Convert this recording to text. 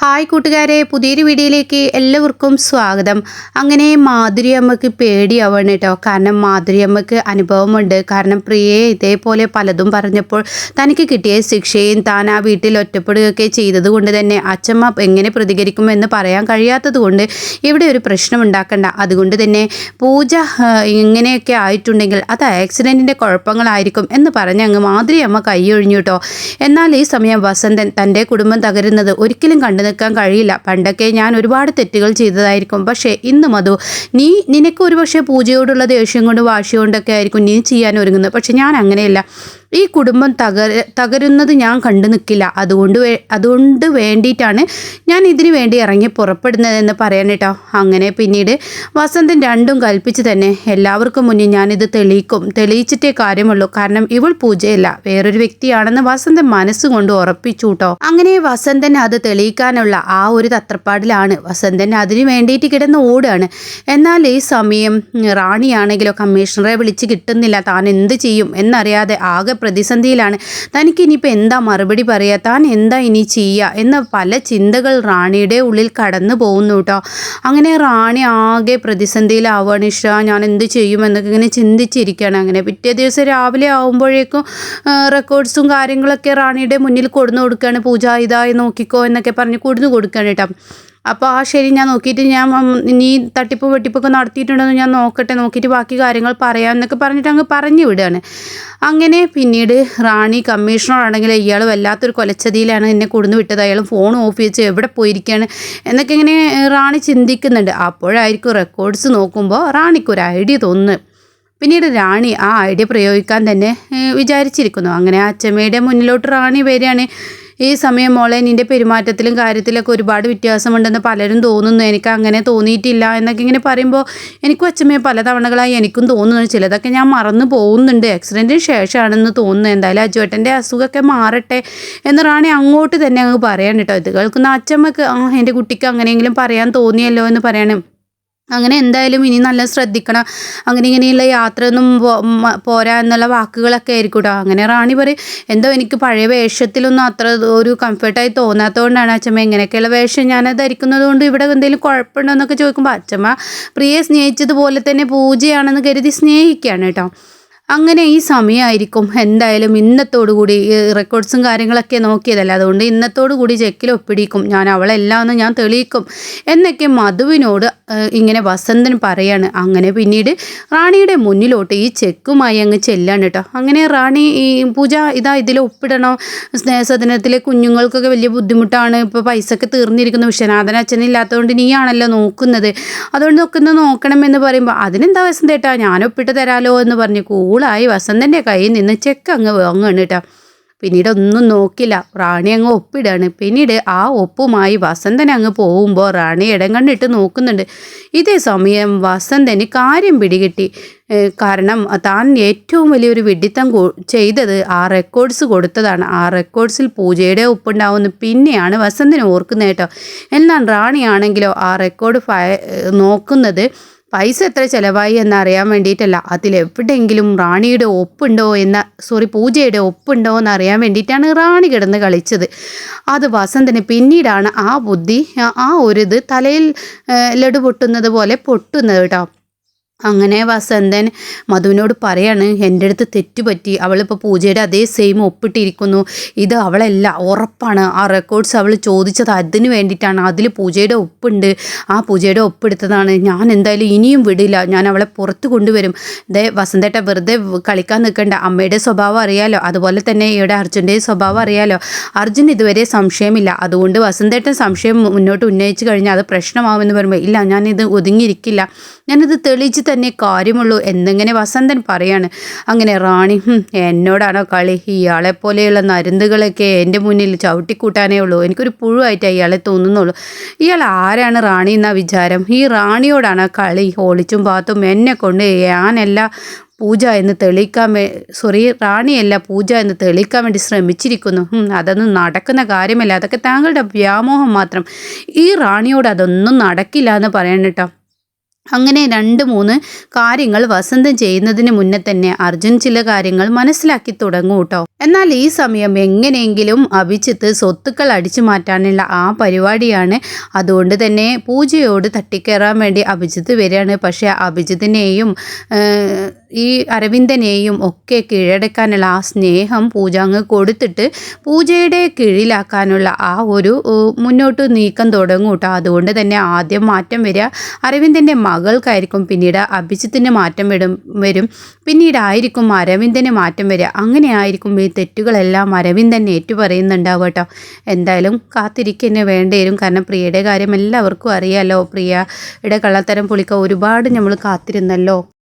Hi കൂട്ടുകാരെ പുതിയൊരു വീഡിയോയിലേക്ക് എല്ലാവർക്കും സ്വാഗതം. അങ്ങനെ മാധുരി അമ്മയ്ക്ക് പേടിയാവണം കേട്ടോ. കാരണം മാധുരി അമ്മയ്ക്ക് അനുഭവമുണ്ട്. കാരണം പ്രിയയെ ഇതേപോലെ പലതും പറഞ്ഞപ്പോൾ തനിക്ക് കിട്ടിയ ശിക്ഷയും താൻ ആ വീട്ടിൽ ഒറ്റപ്പെടുകയൊക്കെ ചെയ്തതുകൊണ്ട് തന്നെ അച്ഛമ്മ എങ്ങനെ പ്രതികരിക്കുമെന്ന് പറയാൻ കഴിയാത്തതുകൊണ്ട് ഇവിടെ ഒരു പ്രശ്നം ഉണ്ടാക്കണ്ട. അതുകൊണ്ട് തന്നെ പൂജ ഇങ്ങനെയൊക്കെ ആയിട്ടുണ്ടെങ്കിൽ അത് ആക്സിഡന്റിന്റെ കുഴപ്പങ്ങളായിരിക്കും എന്ന് പറഞ്ഞ് അങ്ങ് മാധുരി അമ്മ കൈയൊഴിഞ്ഞു കേട്ടോ. എന്നാൽ ഈ സമയം വസന്തൻ തന്റെ കുടുംബം തകരുന്നത് ഒരിക്കലും കണ്ടു നിൽക്കാൻ കഴിയില്ല. പണ്ടൊക്കെ ഞാൻ ഒരുപാട് തെറ്റുകൾ ചെയ്തതായിരിക്കും. പക്ഷേ ഇന്ന് മധു നീ നിനക്ക് ഒരുപക്ഷെ പൂജയോടുള്ള ദേഷ്യം കൊണ്ട് വാശി കൊണ്ടൊക്കെ ആയിരിക്കും നീ ചെയ്യാൻ ഒരുങ്ങുന്നത്. പക്ഷെ ഞാൻ അങ്ങനെയല്ല. ഈ കുടുംബം തകര തകരുന്നത് ഞാൻ കണ്ടു നിൽക്കില്ല. അതുകൊണ്ട് വേ അതുകൊണ്ട് വേണ്ടിയിട്ടാണ് ഞാൻ ഇതിനു വേണ്ടി ഇറങ്ങി പുറപ്പെടുന്നതെന്ന് പറയാൻ കേട്ടോ. അങ്ങനെ പിന്നീട് വസന്തൻ രണ്ടും കൽപ്പിച്ച് തന്നെ എല്ലാവർക്കും മുന്നിൽ ഞാനിത് തെളിയിക്കും. തെളിയിച്ചിട്ടേ കാര്യമുള്ളൂ. കാരണം ഇവൾ പൂജയല്ല. വേറൊരു വ്യക്തിയാണെന്ന് വസന്തൻ മനസ്സുകൊണ്ട് ഉറപ്പിച്ചു കേട്ടോ. അങ്ങനെ വസന്തൻ അത് തെളിയിക്കാനുള്ള ആ ഒരു തത്രപ്പാടിലാണ്. വസന്തൻ അതിനു വേണ്ടിയിട്ട് കിടന്ന് ഓടുകയാണ്. എന്നാൽ ഈ സമയം റാണിയാണെങ്കിലോ കമ്മീഷണറെ വിളിച്ച് കിട്ടുന്നില്ല. താൻ എന്ത് ചെയ്യും എന്നറിയാതെ ആകെ പ്രതിസന്ധിയിലാണ്. തനിക്ക് ഇനിയിപ്പോൾ എന്താ മറുപടി പറയുക താൻ എന്താ ഇനി ചെയ്യുക എന്ന പല ചിന്തകൾ റാണിയുടെ ഉള്ളിൽ കടന്നു പോകുന്നു കേട്ടോ. അങ്ങനെ റാണി ആകെ പ്രതിസന്ധിയിലാവുകയാണ്. ഇഷ ഞാൻ എന്ത് ചെയ്യും എന്നൊക്കെ ഇങ്ങനെ ചിന്തിച്ചിരിക്കുകയാണ്. അങ്ങനെ പിറ്റേ ദിവസം രാവിലെ ആകുമ്പോഴേക്കും റെക്കോർഡ്സും കാര്യങ്ങളൊക്കെ റാണിയുടെ മുന്നിൽ കൊടുന്നു കൊടുക്കുകയാണ്. പൂജ ഇതായി നോക്കിക്കോ എന്നൊക്കെ പറഞ്ഞ് കൊടുന്നു കൊടുക്കുകയാണ് കേട്ടോ. അപ്പോൾ ആ ശരി ഞാൻ നോക്കിയിട്ട് ഞാൻ നീ തട്ടിപ്പ് വെട്ടിപ്പൊക്കെ നടത്തിയിട്ടുണ്ടെന്ന് ഞാൻ നോക്കട്ടെ നോക്കിയിട്ട് ബാക്കി കാര്യങ്ങൾ പറയാം എന്നൊക്കെ പറഞ്ഞിട്ട് അങ്ങ് പറഞ്ഞു വിടുകയാണ്. അങ്ങനെ പിന്നീട് റാണി കമ്മീഷണറാണെങ്കിൽ ഇയാൾ വല്ലാത്തൊരു കൊലച്ചതിയിലാണ് എന്നെ കൊടുന്ന് വിട്ടത്. അയാൾ ഫോൺ ഓഫ് വെച്ച് എവിടെ പോയിരിക്കുകയാണ് എന്നൊക്കെ ഇങ്ങനെ റാണി ചിന്തിക്കുന്നുണ്ട്. അപ്പോഴായിരിക്കും റെക്കോർഡ്സ് നോക്കുമ്പോൾ റാണിക്കൊരു ഐഡിയ തോന്നുന്നു. പിന്നീട് റാണി ആ ഐഡിയ പ്രയോഗിക്കാൻ തന്നെ വിചാരിച്ചിരിക്കുന്നു. അങ്ങനെ അച്ചമ്മയുടെ മുന്നിലോട്ട് റാണി വരികയാണ്. ഈ സമയം മോളെ നിന്റെ പെരുമാറ്റത്തിലും കാര്യത്തിലൊക്കെ ഒരുപാട് വ്യത്യാസമുണ്ടെന്ന് പലരും തോന്നുന്നു. എനിക്ക് അങ്ങനെ തോന്നിയിട്ടില്ല എന്നൊക്കെ ഇങ്ങനെ പറയുമ്പോൾ എനിക്കും അച്ഛമ്മയെ പല തവണകളായി എനിക്കും തോന്നുന്നു. ചിലതൊക്കെ ഞാൻ മറന്നു പോകുന്നുണ്ട്. ആക്സിഡന്റിന് ശേഷമാണെന്ന് തോന്നുന്നു. എന്തായാലും അജുവേട്ടന്റെ അസുഖമൊക്കെ മാറട്ടെ എന്ന് റാണി അങ്ങോട്ട് തന്നെ അങ്ങ് പറയാൻ കേട്ടോ. ഇത് കേൾക്കുന്ന അച്ഛമ്മക്ക് ആ എന്റെ കുട്ടിക്ക് അങ്ങനെയെങ്കിലും പറയാൻ തോന്നിയല്ലോ എന്ന് പറയണം. അങ്ങനെ എന്തായാലും ഇനി നല്ല ശ്രദ്ധിക്കണം. അങ്ങനെ ഇങ്ങനെയുള്ള യാത്രയൊന്നും പോരാ എന്നുള്ള വാക്കുകളൊക്കെ ആയിരിക്കും കേട്ടോ അങ്ങനെ റാണി പറയും എന്തോ എനിക്ക് പഴയ വേഷത്തിലൊന്നും അത്ര ഒരു കംഫർട്ടായി തോന്നാത്തതുകൊണ്ടാണ് അച്ഛമ്മ ഇങ്ങനെയൊക്കെയുള്ള വേഷം ഞാൻ ധരിക്കുന്നത് കൊണ്ട് ഇവിടെ എന്തെങ്കിലും കുഴപ്പമുണ്ടോ? എന്നൊക്കെ ചോദിക്കുമ്പോൾ അച്ഛമ്മ പ്രിയെ സ്നേഹിച്ചതുപോലെ തന്നെ പൂജയാണെന്ന് കരുതി സ്നേഹിക്കുകയാണ് കേട്ടോ അങ്ങനെ ഈ സമയമായിരിക്കും എന്തായാലും ഇന്നത്തോടു കൂടി റെക്കോർഡ്സും കാര്യങ്ങളൊക്കെ നോക്കിയതല്ല? അതുകൊണ്ട് ഇന്നത്തോടു കൂടി ചെക്കിൽ ഒപ്പിടിക്കും. ഞാൻ അവളെല്ലാം ഞാൻ തെളിയിക്കും. എന്നൊക്കെ മധുവിനോട് ഇങ്ങനെ വസന്തൻ പറയാണ്. അങ്ങനെ പിന്നീട് റാണിയുടെ മുന്നിലോട്ട് ഈ ചെക്കുമായി അങ്ങ് ചെല്ലാണ് കേട്ടോ. അങ്ങനെ റാണി ഈ പൂജ ഇതാ ഇതിൽ ഒപ്പിടണോ. സ്നേഹസദനത്തിലെ കുഞ്ഞുങ്ങൾക്കൊക്കെ വലിയ ബുദ്ധിമുട്ടാണ്. ഇപ്പോൾ പൈസ തീർന്നിരിക്കുന്ന. വിശ്വനാഥൻ അച്ഛനില്ലാത്തതുകൊണ്ട് നീയാണല്ലോ നോക്കുന്നത്. അതുകൊണ്ട് നോക്കുന്ന നോക്കണമെന്ന് പറയുമ്പോൾ അതിനെന്താ വസന്തേട്ടാ ഞാൻ ഒപ്പിട്ട് തരാലോ എന്ന് പറഞ്ഞ് കൂളായി വസന്തന്റെ കയ്യിൽ നിന്ന് ചെക്ക് അങ്ങ് വാങ്ങുകയാണ് കേട്ടോ പിന്നീട് ഒന്നും നോക്കില്ല. റാണി അങ്ങ് ഒപ്പിടാണ്. പിന്നീട് ആ ഒപ്പുമായി വസന്തൻ അങ്ങ് പോകുമ്പോൾ റാണി ഇടം കണ്ടിട്ട് നോക്കുന്നുണ്ട്. ഇതേ സമയം വസന്തന് കാര്യം പിടികിട്ടി. കാരണം താൻ ഏറ്റവും വലിയൊരു വിഡിത്തം ചെയ്തത് ആ റെക്കോർഡ്സ് കൊടുത്തതാണ്. ആ റെക്കോർഡ്സിൽ പൂജയുടെ ഒപ്പുണ്ടാവുമെന്ന് പിന്നെയാണ് വസന്തന് ഓർക്കുന്നത് കേട്ടോ എന്നാൽ റാണിയാണെങ്കിലോ ആ റെക്കോർഡ് നോക്കുന്നത് പൈസ എത്ര ചിലവായി എന്നറിയാൻ വേണ്ടിയിട്ടല്ല. അതിലെവിടെയെങ്കിലും റാണിയുടെ ഒപ്പുണ്ടോ എന്ന സോറി പൂജയുടെ ഒപ്പുണ്ടോ എന്ന് അറിയാൻ വേണ്ടിയിട്ടാണ് റാണി കിടന്ന് കളിച്ചത്. അത് വസന്തന് പിന്നീടാണ് ആ ബുദ്ധി ആ- ഒരു ഇത് തലയിൽ ലഡു പൊട്ടുന്നത് പോലെ പൊട്ടുന്നത് കേട്ടോ. അങ്ങനെ വസന്തൻ മധുവിനോട് പറയാണ് എന്റെ അടുത്ത് തെറ്റുപറ്റി. അവളിപ്പോൾ പൂജയുടെ അതേ സെയിം ഒപ്പിട്ടിരിക്കുന്നു. ഇത് അവളല്ല ഉറപ്പാണ്. ആ റെക്കോർഡ്സ് അവൾ ചോദിച്ചത് അതിന് വേണ്ടിയിട്ടാണ്. അതിൽ പൂജയുടെ ഒപ്പുണ്ട്. ആ പൂജയുടെ ഒപ്പെടുത്തതാണ്. ഞാൻ എന്തായാലും ഇനിയും വിടില്ല. ഞാൻ അവളെ പുറത്ത് കൊണ്ടുവരും. ദേ വസന്തേട്ട വെറുതെ കളിക്കാൻ നിൽക്കണ്ട. അമ്മയുടെ സ്വഭാവം അറിയാലോ. അതുപോലെ തന്നെ ഇവിടെ അർജുന്റെയും സ്വഭാവം അറിയാലോ. അർജുൻ ഇതുവരെ സംശയമില്ല. അതുകൊണ്ട് വസന്തേട്ടൻ സംശയം മുന്നോട്ട് ഉന്നയിച്ചു കഴിഞ്ഞാൽ അത് പ്രശ്നമാവുമെന്ന് പറയുമ്പോൾ ഇല്ല ഞാനിത് ഒതുങ്ങിയിരിക്കില്ല. ഞാനിത് തെളിയിച്ച് തന്നെ കാര്യമുള്ളൂ എന്നിങ്ങനെ വസന്തൻ പറയാണ്? അങ്ങനെ റാണി "ഹും, എന്നോടാണോ കളി? ഇയാളെ പോലെയുള്ള നരുന്തുകളൊക്കെ എന്റെ മുന്നിൽ ചവിട്ടിക്കൂട്ടാനേ ഉള്ളൂ. എനിക്കൊരു പുഴുവായിട്ട് ഇയാളെ തോന്നുന്നുള്ളൂ. ഇയാൾ ആരാണ് റാണി എന്ന വിചാരം? ഈ റാണിയോടാണ് കളി? ഒളിച്ചും പാത്തും എന്നെ കൊണ്ട് ഞാനല്ല പൂജ എന്ന് തെളിയിക്കാൻ സോറി റാണിയല്ല പൂജ എന്ന് തെളിയിക്കാൻ വേണ്ടി ശ്രമിച്ചിരിക്കുന്നു. അതൊന്നും നടക്കുന്ന കാര്യമല്ല. അതൊക്കെ താങ്കളുടെ വ്യാമോഹം മാത്രം. ഈ റാണിയോട് അതൊന്നും നടക്കില്ല എന്ന് പറയണം കേട്ടോ. അങ്ങനെ രണ്ട് മൂന്ന് കാര്യങ്ങൾ വസന്തം ചെയ്യുന്നതിന് മുന്നേ തന്നെ അർജുൻ ചില കാര്യങ്ങൾ മനസ്സിലാക്കി തുടങ്ങും കേട്ടോ എന്നാൽ ഈ സമയം എങ്ങനെയെങ്കിലും അഭിജിത്ത് സ്വത്തുക്കൾ അടിച്ചു മാറ്റാനുള്ള ആ പരിപാടിയാണ്. അതുകൊണ്ട് തന്നെ പൂജയോട് തട്ടിക്കയറാൻ വേണ്ടി അഭിജിത്ത് വരികയാണ്. പക്ഷേ അഭിജിത്തിനെയും ഈ അരവിന്ദനെയും ഒക്കെ കീഴടക്കാനുള്ള ആ സ്നേഹം പൂജ അങ്ങ് കൊടുത്തിട്ട് പൂജയുടെ കീഴിലാക്കാനുള്ള ആ ഒരു മുന്നോട്ട് നീക്കം തുടങ്ങും കേട്ടോ. അതുകൊണ്ട് തന്നെ ആദ്യം മാറ്റം വരിക. അരവിന്ദന്റെ മകൾക്കായിരിക്കും പിന്നീട് അഭിജിത്തിന് മാറ്റം വരും വരും. പിന്നീടായിരിക്കും അരവിന്ദന് മാറ്റം വരിക. അങ്ങനെ ആയിരിക്കും ഈ തെറ്റുകളെല്ലാം അരവിന്ദൻ ഏറ്റുപറയുന്നുണ്ടാവുക കേട്ടോ. എന്തായാലും കാത്തിരിക്കന്നെ വേണ്ടി വരും. കാരണം പ്രിയയുടെ കാര്യം എല്ലാവർക്കും അറിയാമല്ലോ പ്രിയയുടെ കള്ളത്തരം പുളിക്ക ഒരുപാട് നമ്മൾ കാത്തിരുന്നല്ലോ.